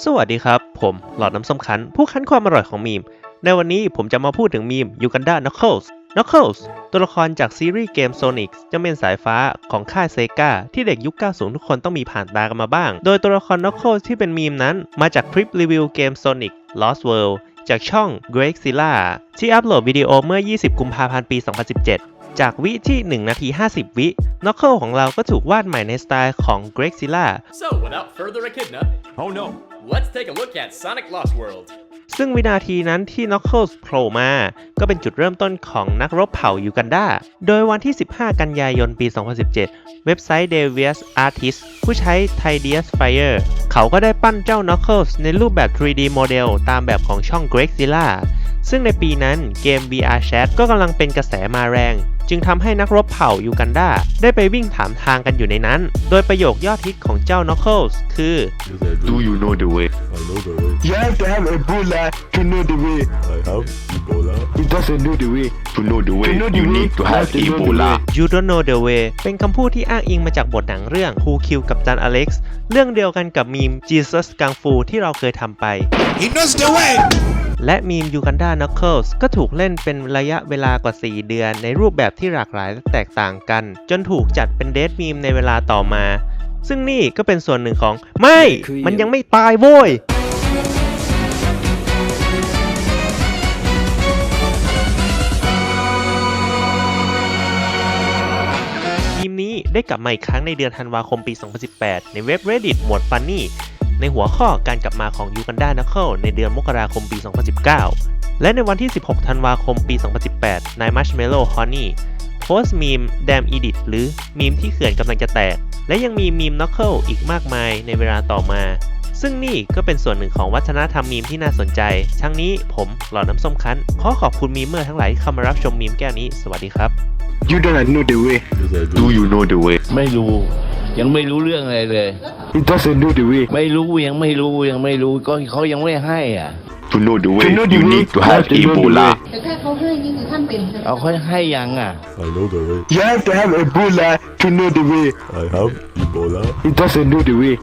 สวัสดีครับ ผมหลอดน้ำส้มคั้น ผู้คั้นความอร่อยของมีม ในวันนี้ผมจะมาพูดถึงมีมยูกันดา Knuckles Knuckles ตัวละครจากซีรีส์เกม Sonic จะเป็นสายฟ้าของค่ายเซกาที่เด็กยุค 90 ทุกคนต้องมีผ่านตากันมาบ้าง โดยตัวละคร Knuckles ที่เป็นมีมนั้น มาจากคลิปรีวิวเกม Sonic Lost World จากช่อง Grexilla ที่อัปโหลดวิดีโอเมื่อ 20 กุมภาพันธ์ ปี 2017 จากวิที่ 1 นาที 50 วิ Knuckles ของเราก็ถูกวาดใหม่ในสไตล์ของ Grexilla So, without further echidna, Oh no. let's take a look at Sonic Lost World. ซึ่งวินาทีนั้นที่ Knuckles โผล่มา ก็เป็นจุดเริ่มต้นของนักรบเผ่ายูกันดา โดยวันที่ 15 กันยายนปี 2017 เว็บไซต์ Devious Artist ผู้ใช้ Tidius Fire เขาก็ได้ปั้นเจ้า Knuckles ในรูปแบบ 3D โมเดลตามแบบของช่อง Grexilla ซึ่งในปีนั้นเกม VR Chat ก็กำลังเป็นกระแสมาแรง จึงทำให้นักรบเผ่ายูกันดาได้ไปวิ่งถามทางกันอยู่ในนั้น โดยประโยคยอดฮิตของเจ้า Knuckles คือ Do you know the way? I know the way. You have to have Ebola to know the way. I have Ebola. He doesn't know the way. To know the way, To know the you way, need to you have have to know the Ebola. way. You don't know the way เป็นคำพูดที่อ้างอิงมาจากบทหนังเรื่อง Who Killed กับจันอเล็กซ์เรื่องเดียวกันกับมีม Jesus กังฟูที่เราเคยทำไป He knows the way. และมีม Uganda Knuckles ก็ถูกเล่นเป็นระยะเวลากว่า 4 เดือน ในรูปแบบที่หลากหลายและแตกต่างกัน จนถูกจัดเป็นเดทมีมในเวลาต่อมา ซึ่งนี่ก็เป็นส่วนหนึ่งของ ไม่มันยังไม่ตายโว้ยทีมนี้ได้กลับมาอีกครั้งในเดือนธันวาคมปี 2018 ในเว็บ Reddit หมวด Funny ในหัวข้อการกลับมาของ Uganda Knuckle ในเดือนมกราคมปี 2019 และในวันที่ 16 ธันวาคมปี 2018 นาย Marshmallow Honey โพสต์มีม Damn Edit หรือมีมที่เขื่อนกำลังจะแตก และยังมีมีม Knuckle อีกมากมายในเวลาต่อมา ซึ่งนี่ก็เป็นส่วนหนึ่งของวัฒนธรรมมีมที่น่าสนใจ ทั้งนี้ผมหลอดน้ำส้มคั้น ขอขอบคุณมีมเมอร์ทั้งหลายที่เข้ามารับชมมีมแก้วนี้ สวัสดีครับ You don't know the way. Yes, I do. Do you know the way? ไม่รู้ ยังไม่รู้เรื่องอะไรเลย He doesn't know the way. ไม่รู้ยังไม่รู้ยังไม่รู้ก็เขายังไม่ให้อะ To know the way, To know the you way, need to you have have to know the Ebola. way. แต่ถ้าเขาให้นี่คือท่านเป็นใช่ไหมเอาเขาให้ยังอะ I know the way. You have to have Ebola to know the way. I have Ebola. He doesn't know the way.